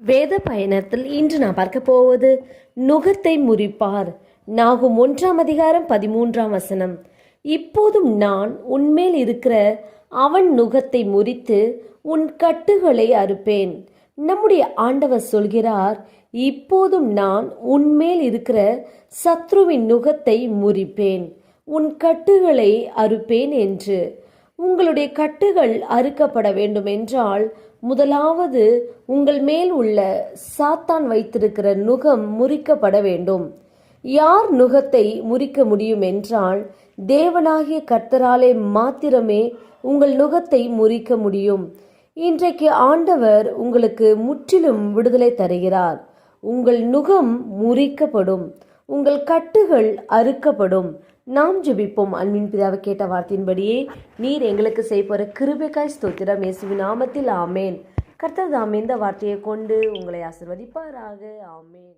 வேத பயணத்தில் இன்று நான் பார்க்க போவது நுகத்தை முறிப்பார். நாகும் ஒன்றாம் அதிகாரம் பதிமூன்றாம் வசனம். இப்போதும் நான் உன்மேல் இருக்கிற அவன் நுகத்தை முறித்து உன் கட்டுகளை அறுப்பேன். நம்முடைய ஆண்டவர் சொல்கிறார் இப்போதும் நான் உன்மேல் இருக்கிற சத்ருவின் நுகத்தை முறிப்பேன். உன் கட்டுகளை அறுப்பேன் என்று. உங்களுடைய கட்டுகள் அறுக்கப்பட வேண்டுமென்றால் முதலாவது உங்கள் மேல் உள்ள சாத்தான் வைத்திருக்கிற நுகம் முறிக்கப்பட வேண்டும். யார் நுகத்தை முறிக்க முடியும் என்றால் தேவனாகிய கர்த்தராலே மாத்திரமே உங்கள் நுகத்தை முறிக்க முடியும். இன்றைக்கு ஆண்டவர் உங்களுக்கு முற்றிலும் விடுதலை தருகிறார். உங்கள் நுகம் முறிக்கப்படும். உங்கள் கட்டுகள் அறுக்கப்படும். நாம் ஜெபிப்போம். அன்பின் பிதாவை கேட்ட வார்த்தையின்படியே நீர் எங்களுக்கு செய்ய போற கிருபைக்காய் ஸ்தோத்திரம். இயேசுவின் நாமத்தில் ஆமேன். கர்த்தர் தாமே இந்த வார்த்தையை கொண்டு உங்களை ஆசிர்வதிப்பாராக. ஆமேன்.